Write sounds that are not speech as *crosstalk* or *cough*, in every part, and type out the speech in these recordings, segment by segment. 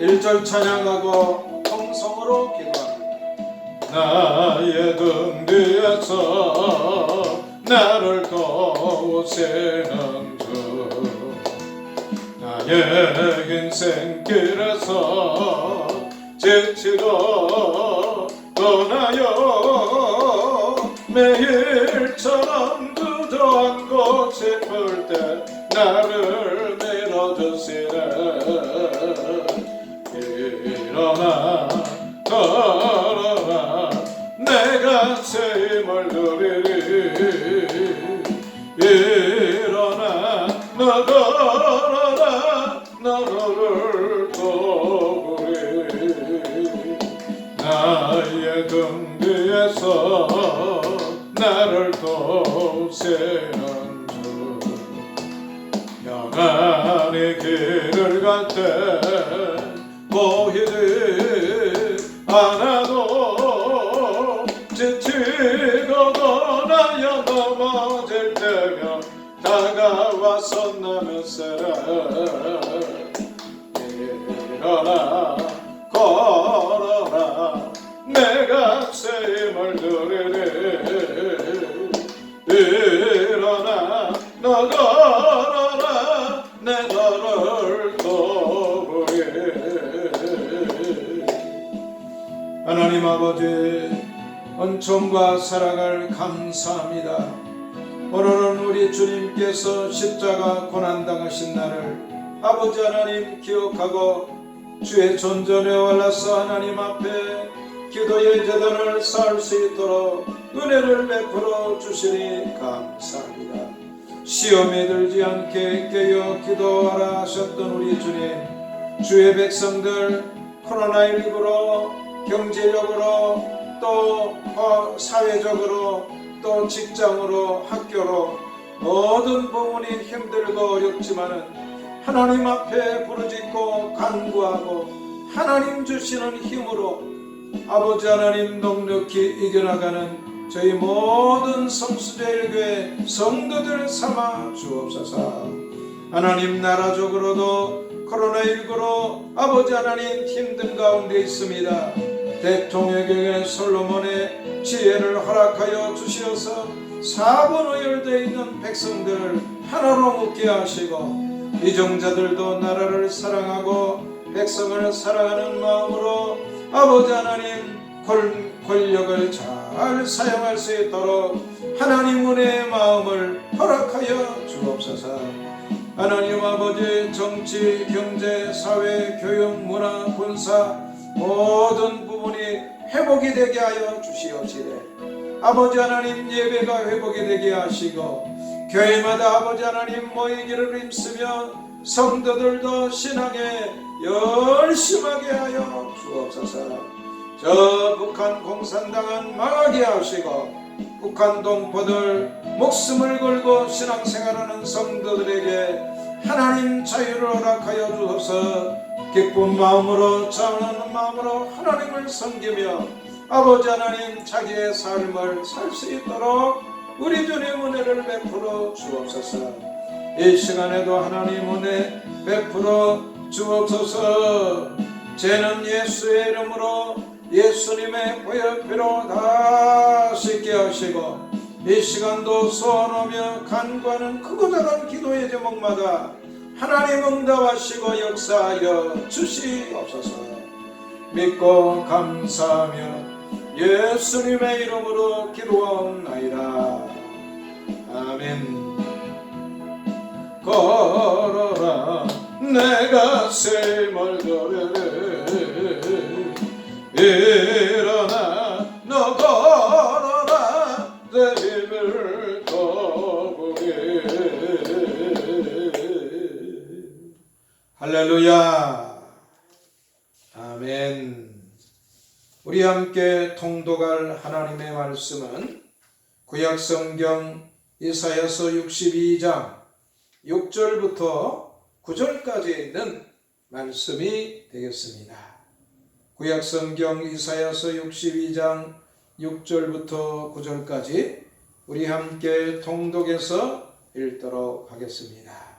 1절 찬양하고 통성으로 기도합니다. 나의 등 뒤에서 나를 도우시는 주. 나의 인생길에서 지치고 떠나요. 매일처럼 주저앉고 싶을 때 나를 밀어주시네 일어나 걸어라. 내가 새 힘을 누리리 일어나 너 걸어라. 너를 도우리. 나의 등 뒤에서 나를 도우시는 주 영원히 길을 갈때 하나님 아버지 은총과 사랑을 감사합니다. 오늘은 우리 주님께서 십자가 고난당하신 날을 아버지 하나님 기억하고 주의 존전에 올라서 하나님 앞에 기도의 재단을 쌓을 수 있도록 은혜를 베풀어 주시니 감사합니다. 시험에 들지 않게 깨어 기도하라 하셨던 우리 주님 주의 백성들 코로나19로 경제력으로 또 어, 사회적으로 또 직장으로 학교로 모든 부분이 힘들고 어렵지만은 하나님 앞에 부르짖고 간구하고 하나님 주시는 힘으로 아버지 하나님 넉넉히 이겨나가는 저희 모든 성수제일교회 성도들 삼아 주옵소서 하나님 나라적으로도 코로나19로 아버지 하나님 힘든 가운데 있습니다. 대통령에게 솔로몬의 지혜를 허락하여 주시어서 사본의열되어 있는 백성들을 하나로 묶게 하시고 이종자들도 나라를 사랑하고 백성을 사랑하는 마음으로 아버지 하나님 권- 권력을 잘 사용할 수 있도록 하나님 은혜의 마음을 허락하여 주옵소서. 하나님 아버지 정치, 경제, 사회, 교육, 문화, 군사 모든 부분이 회복이 되게 하여 주시옵시되 아버지 하나님 예배가 회복이 되게 하시고 교회마다 아버지 하나님 모이기를 힘쓰며 성도들도 신앙에 열심하게 하여 주옵소서. 저 북한 공산당은 망하게 하시고 북한 동포들 목숨을 걸고 신앙생활하는 성도들에게 하나님 자유를 허락하여 주옵소서 기쁜 마음으로 자원하는 마음으로 하나님을 섬기며 아버지 하나님 자기의 삶을 살 수 있도록 우리 주님 은혜를 베풀어 주옵소서. 이 시간에도 하나님 은혜 베풀어 주옵소서. 죄는 예수의 이름으로 예수님의 보혈피로 다 씻게 하시고 이 시간도 소원하며 간구하는 크고 작은 기도의 제목마다 하나님 응답하시고 역사하여 주시옵소서. 믿고 감사하며 예수님의 이름으로 기도하옵나이다. 아멘. 걸어라 내가 샘을 걸으래 할렐루야 아멘 우리 함께 통독할 하나님의 말씀은 구약 성경 이사야서 62장 6절부터 9절까지 있는 말씀이 되겠습니다. 구약 성경 이사야서 62장 6절부터 9절까지 우리 함께 통독해서 읽도록 하겠습니다.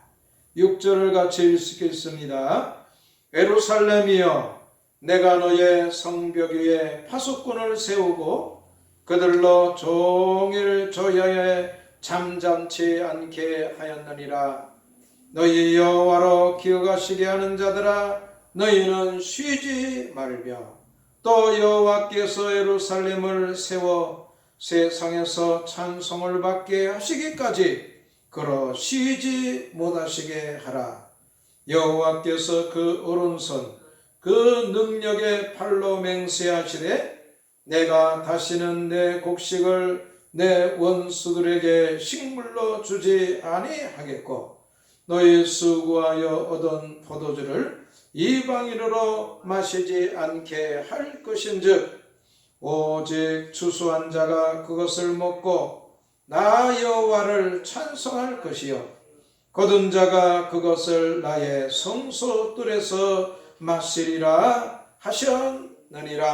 6절을 같이 읽겠습니다. 에루살렘이여 내가 너의 성벽 위에 파수꾼을 세우고 그들로 종일 조야에 잠잠치 않게 하였느니라 너희 여호와로 기억하시게 하는 자들아 너희는 쉬지 말며 또 여호와께서 예루살렘을 세워 세상에서 찬송을 받게 하시기까지 그러 쉬지 못하시게 하라. 여호와께서 그 오른손 그 능력의 팔로 맹세하시되 내가 다시는 내 곡식을 내 원수들에게 식물로 주지 아니하겠고 너희 수고하여 얻은 포도주를 이방인으로 마시지 않게 할 것인즉 오직 추수한 자가 그것을 먹고 나 여호와를 찬송할 것이요 거둔 자가 그것을 나의 성소들에서 마시리라 하셨느니라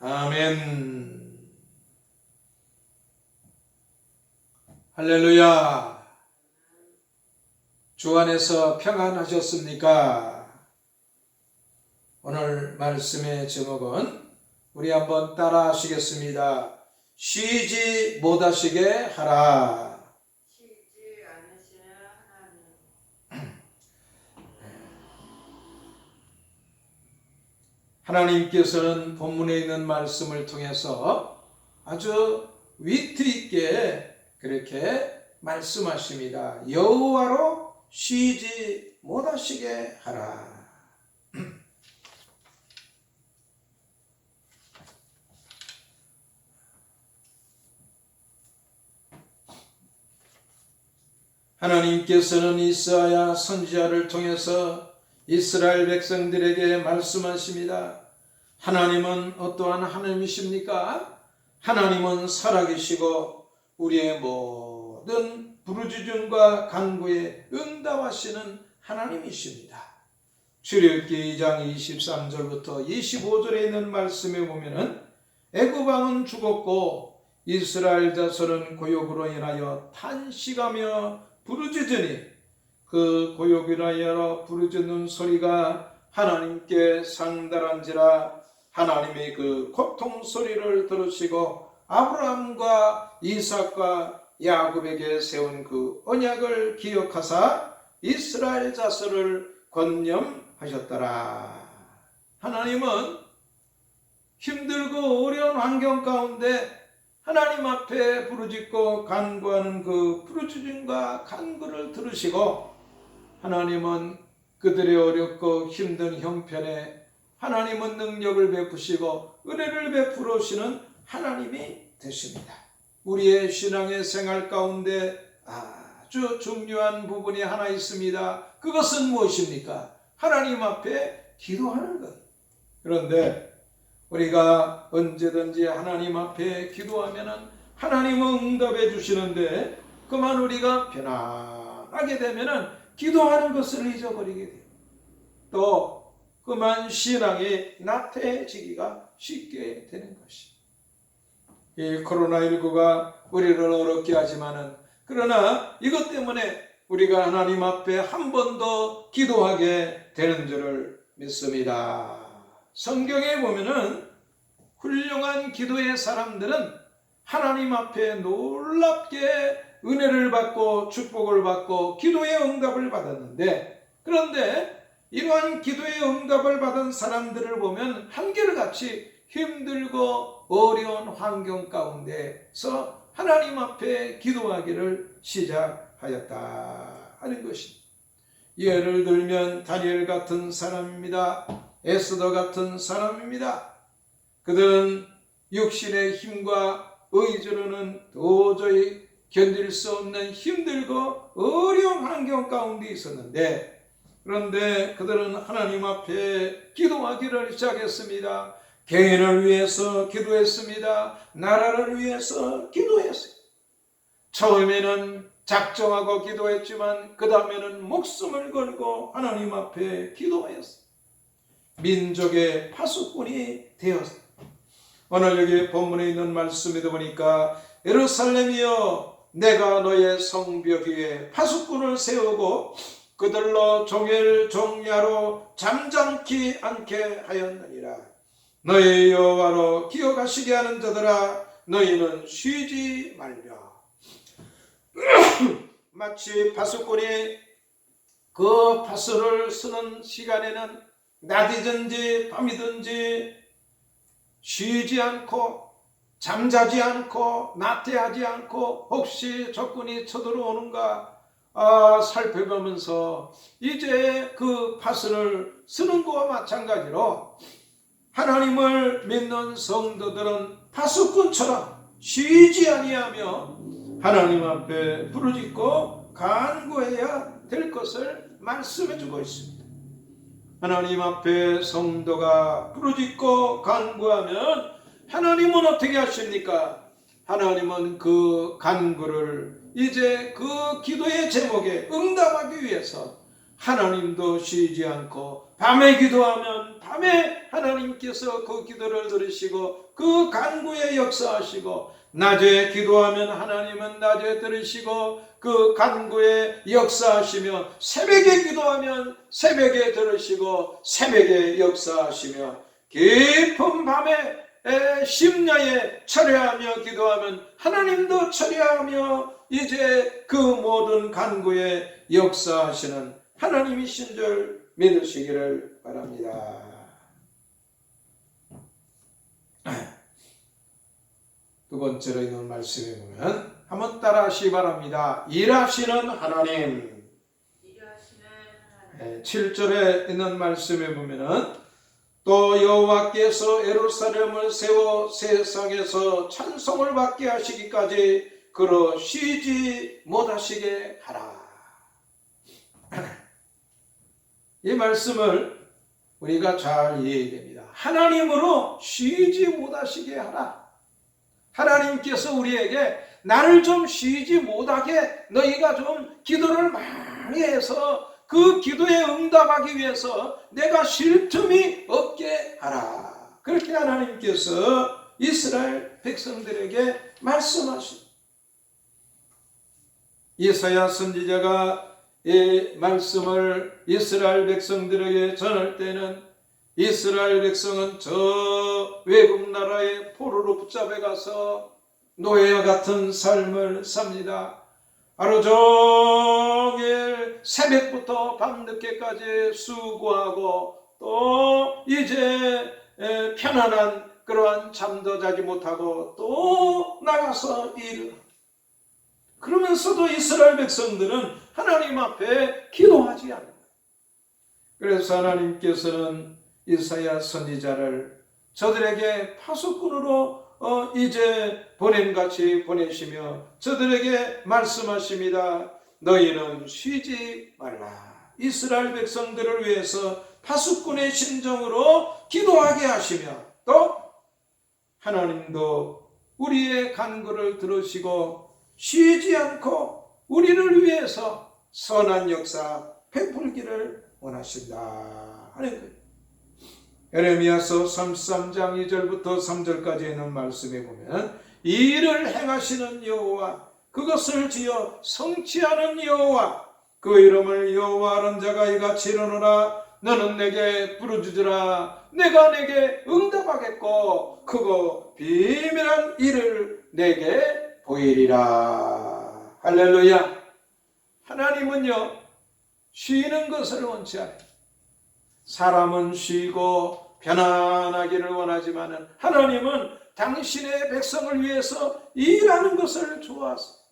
아멘 할렐루야 주 안에서 평안하셨습니까? 오늘 말씀의 제목은 우리 한번 따라 하시겠습니다. 쉬지 못하시게 하라. 쉬지 않으시는 하나님 하나님께서는 본문에 있는 말씀을 통해서 아주 위트 있게 그렇게 말씀하십니다. 여호와로 쉬지 못하시게 하라. 하나님께서는 이사야 선지자를 통해서 이스라엘 백성들에게 말씀하십니다. 하나님은 어떠한 하나님이십니까? 하나님은 살아계시고 우리의 모든 부르짖음과 간구에 응답하시는 하나님이십니다. 출애굽기 2장 23절부터 25절에 있는 말씀에 보면은 애굽 왕은 죽었고 이스라엘 자손은 고욕으로 인하여 탄식하며 부르짖으니 그 하여 부르짖는 소리가 하나님께 상달한지라 하나님이 그 고통 소리를 들으시고 아브라함과 이삭과 야곱에게 세운 그 언약을 기억하사 이스라엘 자손을 권념하셨더라. 하나님은 힘들고 어려운 환경 가운데 하나님 앞에 부르짖고 간구하는 그 부르짖음과 간구를 들으시고 하나님은 그들의 어렵고 힘든 형편에 하나님은 능력을 베푸시고 은혜를 베풀으시는 하나님이 되십니다. 우리의 신앙의 생활 가운데 아주 중요한 부분이 하나 있습니다. 그것은 무엇입니까? 하나님 앞에 기도하는 것. 그런데 우리가 언제든지 하나님 앞에 기도하면은 하나님은 응답해 주시는데 그만 우리가 편안하게 되면은 기도하는 것을 잊어버리게 돼요. 또 그만 신앙이 나태해지기가 쉽게 되는 것이. 이 코로나19가 우리를 어렵게 하지만은 그러나 이것 때문에 우리가 하나님 앞에 한 번 더 기도하게 되는 줄을 믿습니다. 성경에 보면은 훌륭한 기도의 사람들은 하나님 앞에 놀랍게 은혜를 받고 축복을 받고 기도의 응답을 받았는데 그런데 이러한 기도의 응답을 받은 사람들을 보면 한결같이 힘들고 어려운 환경 가운데서 하나님 앞에 기도하기를 시작하였다 하는 것입니다. 예를 들면 다니엘 같은 사람입니다. 에스더 같은 사람입니다. 그들은 육신의 힘과 의지로는 도저히 견딜 수 없는 힘들고 어려운 환경 가운데 있었는데 그런데 그들은 하나님 앞에 기도하기를 시작했습니다. 개인을 위해서 기도했습니다. 나라를 위해서 기도했어요. 처음에는 작정하고 기도했지만 그 다음에는 목숨을 걸고 하나님 앞에 기도했어요. 민족의 파수꾼이 되었어요. 오늘 여기 본문에 있는 말씀에도 보니까 예루살렘이여 내가 너의 성벽 위에 파수꾼을 세우고 그들로 종일 종야로 잠잠케 않게 하였느니라 너희 여호와로 기억하시게 하는 자들아 너희는 쉬지 말며 *clears throat* 마치 파수꾼이 그 파수를 쓰는 시간에는 낮이든지 밤이든지 쉬지 않고 잠자지 않고 나태하지 않고 혹시 적군이 쳐들어오는가 아, 살펴보면서 이제 그 파수를 쓰는 것과 마찬가지로 하나님을 믿는 성도들은 파수꾼처럼 쉬지 아니하며 하나님 앞에 부르짖고 간구해야 될 것을 말씀해 주고 있습니다. 하나님 앞에 성도가 부르짖고 간구하면 하나님은 어떻게 하십니까? 하나님은 그 간구를 이제 그 기도의 제목에 응답하기 위해서 하나님도 쉬지 않고 밤에 기도하면 밤에 하나님께서 그 기도를 들으시고 그 간구에 역사하시고 낮에 기도하면 하나님은 낮에 들으시고 그 간구에 역사하시며 새벽에 기도하면 새벽에 들으시고 새벽에 역사하시며 깊은 밤에 에, 심야에 철회하며 기도하면 하나님도 철회하며 이제 그 모든 간구에 역사하시는 하나님이신 줄 믿으시기를 바랍니다. *clears throat* 두 번째로 있는 말씀에 보면 한번 따라하시 기 바랍니다. 일하시는 하나님. 일하시는 하나님 예, 7절에 있는 말씀에 보면은 또 여호와께서 예루살렘을 세워 세상에서 찬송을 받게 하시기까지 그로 쉬지 못하시게 하라. *clears throat* 이 말씀을 우리가 잘 이해해야 됩니다. 하나님으로 쉬지 못하시게 하라. 하나님께서 우리에게 나를 좀 쉬지 못하게 너희가 좀 기도를 많이 해서 그 기도에 응답하기 위해서 내가 쉴 틈이 없게 하라. 그렇게 하나님께서 이스라엘 백성들에게 말씀하십니다. 이사야 선지자가 이 말씀을 이스라엘 백성들에게 전할 때는 이스라엘 백성은 저 외국 나라의 포로로 붙잡혀 가서 노예와 같은 삶을 삽니다. 하루 종일 새벽부터 밤늦게까지 수고하고 또 이제 에, 편안한 그러한 잠도 자지 못하고 또 나가서 일을 그러면서도 이스라엘 백성들은 하나님 앞에 기도하지 않는 거예요. 그래서 하나님께서는 이사야 선지자를 저들에게 파수꾼으로 어, 이제 보냄같이 보내시며 저들에게 말씀하십니다. 너희는 쉬지 말라. 이스라엘 백성들을 위해서 파수꾼의 심정으로 기도하게 하시며 또 하나님도 우리의 간구를 들으시고 쉬지 않고 우리를 위해서 선한 역사 베풀기를 원하신다 하는 거예요. 에레미야서 33장 2절부터 3절까지 있는 말씀에 보면 이 일을 행하시는 여호와 그것을 지어 성취하는 여호와 그 이름을 여호와하는 자가 이같이 이르노라. 너는 내게 부르짖으라. 내가 내게 응답하겠고 그거 비밀한 일을 내게 보이리라. 할렐루야. 하나님은요 쉬는 것을 원치 않아요. 사람은 쉬고 편안하기를 원하지만 하나님은 당신의 백성을 위해서 일하는 것을 좋아하세요.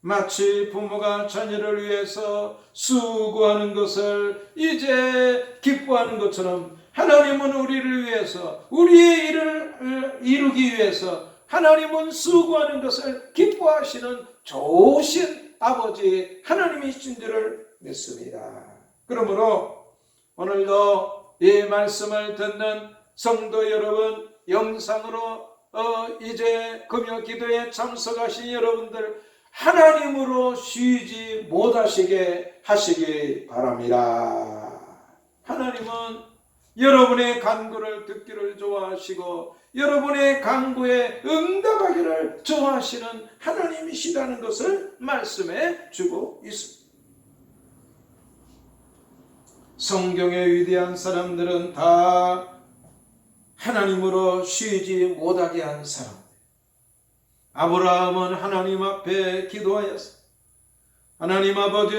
마치 부모가 자녀를 위해서 수고하는 것을 이제 기뻐하는 것처럼 하나님은 우리를 위해서 우리의 일을 이루기 위해서 하나님은 수고하는 것을 기뻐하시는 좋으신 아버지 하나님이신 줄을 믿습니다. 그러므로 오늘도 이 말씀을 듣는 성도 여러분, 영상으로 어, 이제 금요 기도에 참석하신 여러분들 하나님으로 쉬지 못하시게 하시기 바랍니다. 하나님은 여러분의 간구를 듣기를 좋아하시고 여러분의 간구에 응답하기를 좋아하시는 하나님이시라는 것을 말씀해 주고 있습니다. 성경의 위대한 사람들은 다 하나님으로 쉬지 못하게 한 사람. 아브라함은 하나님 앞에 기도하였어. 하나님 아버지,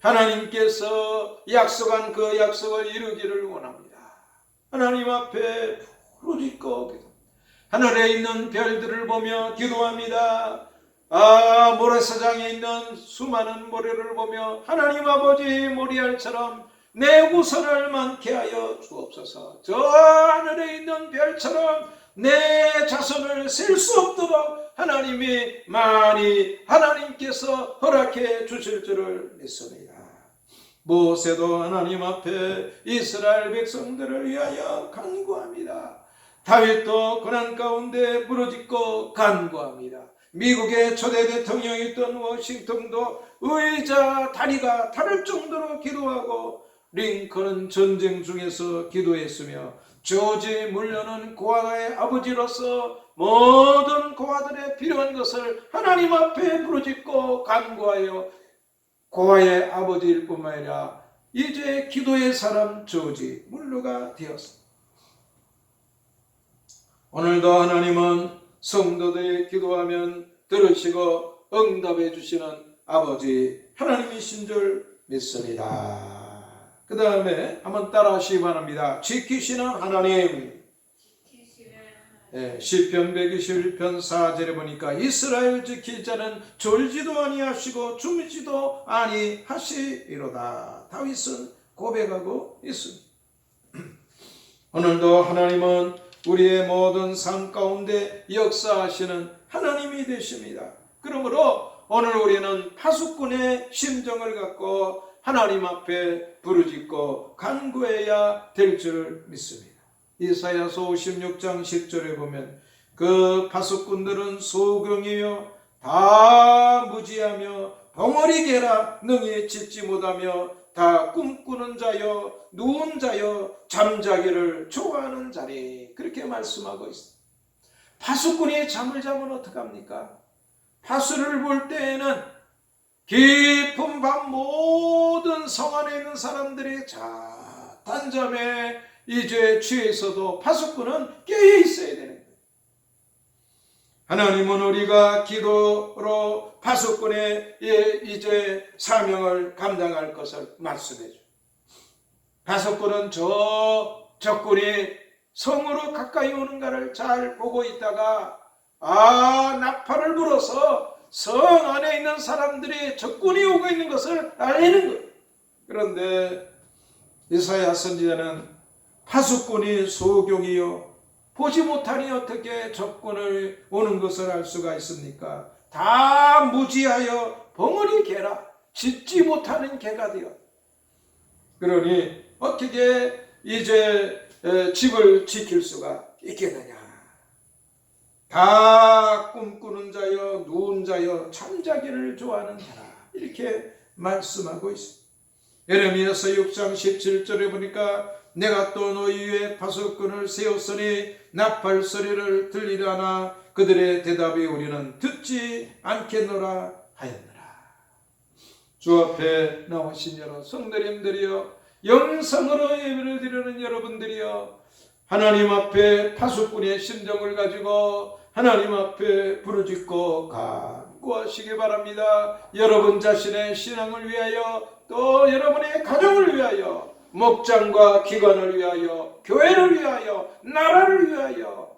하나님께서 약속한 그 약속을 이루기를 원합니다. 하나님 앞에 부르짖고 기도. 하늘에 있는 별들을 보며 기도합니다. 아, 모래사장에 있는 수많은 모래를 보며 하나님 아버지 모리알처럼 내 우선을 많게 하여 주옵소서. 저 하늘에 있는 별처럼 내 자손을 셀 수 없도록 하나님이 많이 하나님께서 허락해 주실 줄을 믿습니다. 모세도 하나님 앞에 이스라엘 백성들을 위하여 간구합니다. 다윗도 고난 가운데 부르짖고 간구합니다. 미국의 초대 대통령이었던 워싱턴도 의자 다리가 다를 정도로 기도하고 링컨은 전쟁 중에서 기도했으며 조지 물려는 고아의 아버지로서 모든 고아들의 필요한 것을 하나님 앞에 부르짖고 간구하여 고아의 아버지일 뿐만 아니라 이제 기도의 사람 조지 물루가 되었습니다. 오늘도 하나님은 성도들이 기도하면 들으시고 응답해 주시는 아버지 하나님이신 줄 믿습니다. 그 다음에 한번 따라하시기 바랍니다. 지키시는 하나님. 예, 시편 121편 4절에 보니까 이스라엘 지킬 자는 졸지도 아니하시고 주무지도 아니하시리로다. 다윗은 고백하고 있습니다. *clears throat* 오늘도 하나님은 우리의 모든 삶 가운데 역사하시는 하나님이 되십니다. 그러므로 오늘 우리는 파수꾼의 심정을 갖고 하나님 앞에 부르짖고 간구해야 될 줄을 믿습니다. 이사야서 56장 10절에 보면 그 파수꾼들은 소경이요 다 무지하며 벙어리 개라 능히 짓지 못하며 다 꿈꾸는 자여 누운 자여 잠자기를 좋아하는 자리 그렇게 말씀하고 있습니다. 파수꾼이 잠을 자면 어떡합니까? 파수를 볼 때에는 깊은 밤 모든 성 안에 있는 사람들이 자 단잠에 이제 취해서도 파수꾼은 깨어 있어야 되는. 하나님은 우리가 기도로 파수꾼의 이제 사명을 감당할 것을 말씀해 줘. 파수꾼은 저 적군이 성으로 가까이 오는가를 잘 보고 있다가 아 나팔을 불어서 성 안에 있는 사람들이 적군이 오고 있는 것을 알리는 거예요. 그런데 이사야 선지자는 파수꾼이 소경이요 보지 못하니 어떻게 적군을 오는 것을 알 수가 있습니까? 다 무지하여 벙어리 개라 짓지 못하는 개가 되어 그러니 어떻게 이제 에, 집을 지킬 수가 있겠느냐? 다 꿈꾸는 자여 누운 자여 잠자기를 좋아하는 자라 이렇게 말씀하고 있습니다. 예레미야서 6장 17절에 보니까 내가 또 너희 위에 파수꾼을 세웠으니 나팔 소리를 들리려나 그들의 대답이 우리는 듣지 않겠노라 하였느라. 주 앞에 나오신 여러 성도님들이여 영성으로 예배를 드리는 여러분들이여 하나님 앞에 파수꾼의 심정을 가지고 하나님 앞에 부르짖고 간구하시기 바랍니다. 여러분 자신의 신앙을 위하여 또 여러분의 가정을 위하여 목장과 기관을 위하여 교회를 위하여 나라를 위하여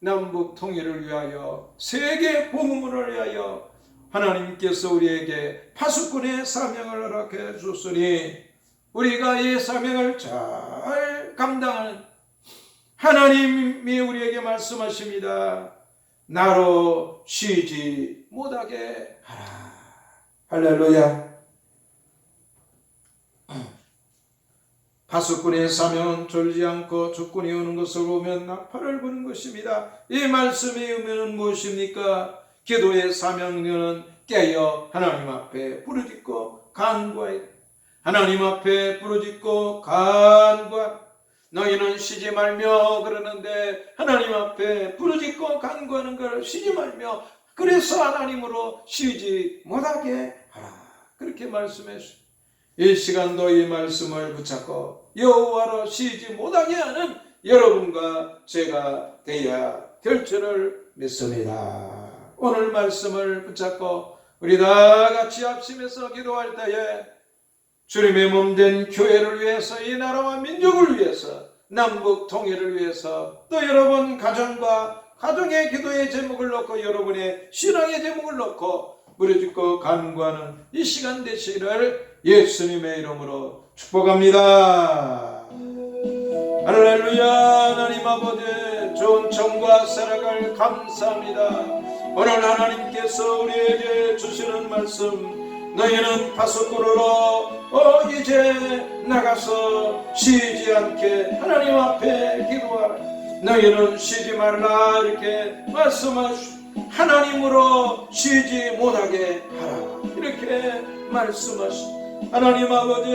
남북 통일을 위하여 세계 복음을 위하여 하나님께서 우리에게 파수꾼의 사명을 허락해 줬으니 우리가 이 사명을 잘 감당하는 하나님이 우리에게 말씀하십니다. 나로 쉬지 못하게 하라. 할렐루야. 파수꾼의 사명은 졸지 않고 적군이 오는 것을 보면 나팔을 부는 것입니다. 이 말씀의 의미는 무엇입니까? 기도의 사명료는 깨어 하나님 앞에 부르짖고 간구하여 하나님 앞에 부르짖고 간구하 너희는 쉬지 말며 그러는데 하나님 앞에 부르짖고 간구하는 걸 쉬지 말며 그래서 하나님으로 쉬지 못하게 하라 그렇게 말씀했습니다. 이 시간도 이 말씀을 붙잡고 여호와로 쉬지 못하게 하는 여러분과 제가 되어야 될 줄을 믿습니다. 오늘 말씀을 붙잡고 우리 다 같이 합심해서 기도할 때에 주님의 몸된 교회를 위해서 이 나라와 민족을 위해서 남북 통일을 위해서 또 여러분 가정과 가정의 기도의 제목을 놓고 여러분의 신앙의 제목을 놓고 무릎짓고 간구하는 이 시간 되시기를 예수님의 이름으로 축복합니다. 할렐루야 하나님 아버지 좋은 정과 사랑을 감사합니다. 오늘 하나님께서 우리에게 주시는 말씀 너희는 파수꾼으로 어 이제 나가서 쉬지 않게 하나님 앞에 기도하라 너희는 쉬지 말라 이렇게 말씀하시 하나님으로 쉬지 못하게 하라 이렇게 말씀하시 하나님 아버지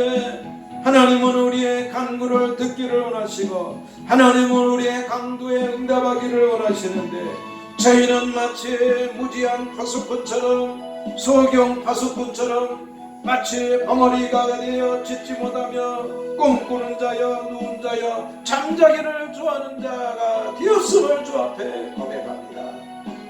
하나님은 우리의 간구를 듣기를 원하시고 하나님은 우리의 강도에 응답하기를 원하시는데 저희는 마치 무지한 파수꾼처럼 소경 파수꾼처럼 마치 벙어리가 되어 짖지 못하며 꿈꾸는 자여 누운 자여 잠자기를 좋아하는 자가 되었음을 주 앞에 고백합니다.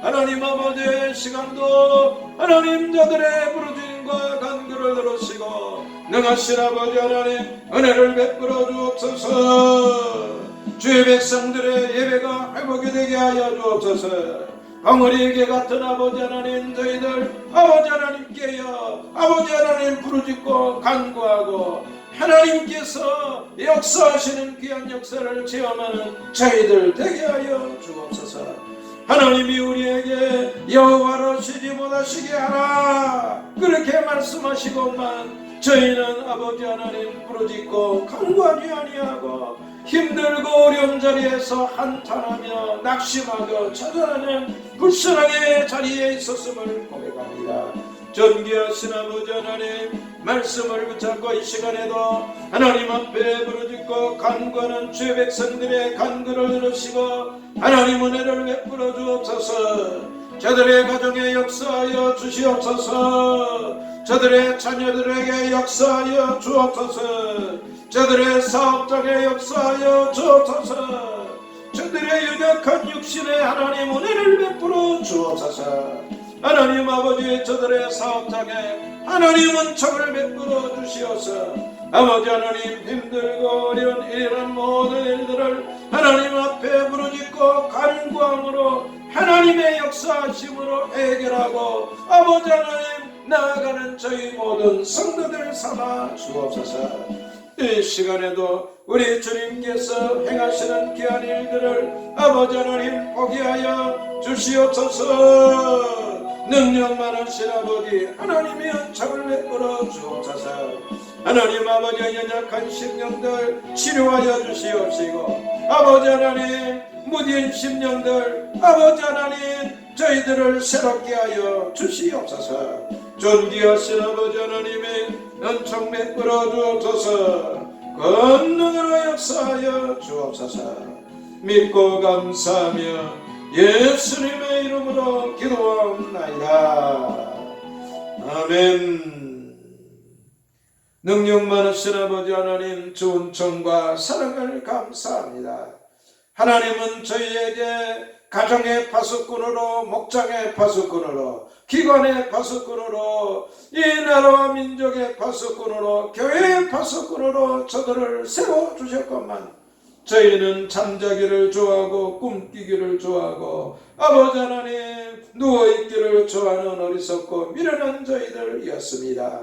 하나님 아버지의 시간도 하나님 자들의 부르짖음과 간구를 들으시고 능하신 아버지 하나님 은혜를 베풀어 주옵소서. 주의 백성들의 예배가 회복이 되게 하여 주옵소서. 벙어리에게 같은 아버지 하나님 저희들 아버지 하나님께여 아버지 하나님 부르짖고 간구하고 하나님께서 역사하시는 귀한 역사를 체험하는 저희들 되게 하여 주옵소서 하나님이 우리에게 여호와로 쉬지 못하시게 하라. 그렇게 말씀하시고만 저희는 아버지 하나님 부르짖고 간구하지 아니하고 힘들고 어려운 자리에서 한탄하며 낙심하고 찾아가는 불쌍하게 자리에 있었음을 고백합니다 전기하신 아버지 하나님 말씀을 붙잡고 이 시간에도 하나님 앞에 부르짖고 간구하는 주의 백성들의 간구를 들으시고 하나님 은혜를 베풀어 주옵소서. 저들의 가정에 역사하여 주시옵소서. 저들의 자녀들에게 역사하여 주옵소서. 저들의 사업장에 역사하여 주옵소서. 저들의 유력한 육신에 하나님 은혜를 베풀어 주옵소서 하나님 아버지 저들의 사업장에 하나님 은총을 베풀어 주시옵소서 아버지 하나님 힘들고 어려운 이런 모든 일들을 하나님 앞에 부르짖고 간구함으로 하나님의 역사하심으로 해결하고 아버지 하나님 나아가는 저희 모든 성도들 삼아 주옵소서. 이 시간에도 우리 주님께서 행하시는 귀한 일들을 아버지 하나님 보게 하여 주시옵소서 능력 많으신 아버지 하나님의 은총을 베풀어 주옵소서. 하나님 아버지의 연약한 심령들 치료하여 주시옵시고 아버지 하나님 무딘 심령들 아버지 하나님 저희들을 새롭게 하여 주시옵소서. 존귀하신 아버지 하나님의 은총 베풀어 주옵소서. 권능으로 역사하여 주옵소서. 믿고 감사하며 예수님의 이름으로 기도하옵나이다. 아멘. 능력 많으신 아버지 하나님 좋은 청과 사랑을 감사합니다. 하나님은 저희에게 가정의 파수꾼으로 목장의 파수꾼으로 기관의 파수꾼으로 이 나라와 민족의 파수꾼으로 교회의 파수꾼으로 저들을 세워주셨건만 저희는 잠자기를 좋아하고 꿈끼기를 좋아하고 아버지 하나님 누워있기를 좋아하는 어리석고 미련한 저희들이었습니다.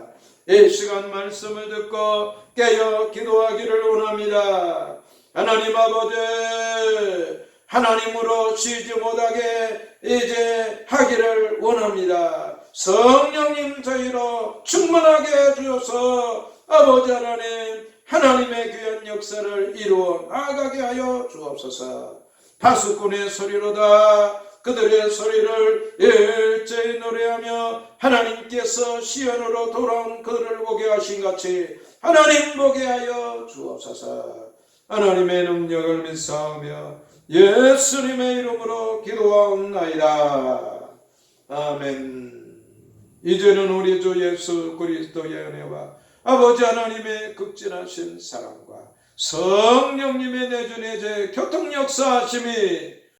이 시간 말씀을 듣고 깨어 기도하기를 원합니다. 하나님 아버지 하나님으로 쉬지 못하게 이제 하기를 원합니다. 성령님 저희로 충만하게 해주셔서. 아버지 하나님 하나님의 귀한 역사를 이루어 나아가게 하여 주옵소서. 파수꾼의 소리로다 그들의 소리를 일제히 노래하며 하나님께서 시연으로 돌아온 그들을 보게 하신 같이 하나님 보게 하여 주옵소서. 하나님의 능력을 믿사오며 예수님의 이름으로 기도하옵나이다. 아멘. 이제는 우리 주 예수 그리스도의 은혜와 아버지 하나님의 극진하신 사랑과 성령님의 내준의 제 교통 역사하심이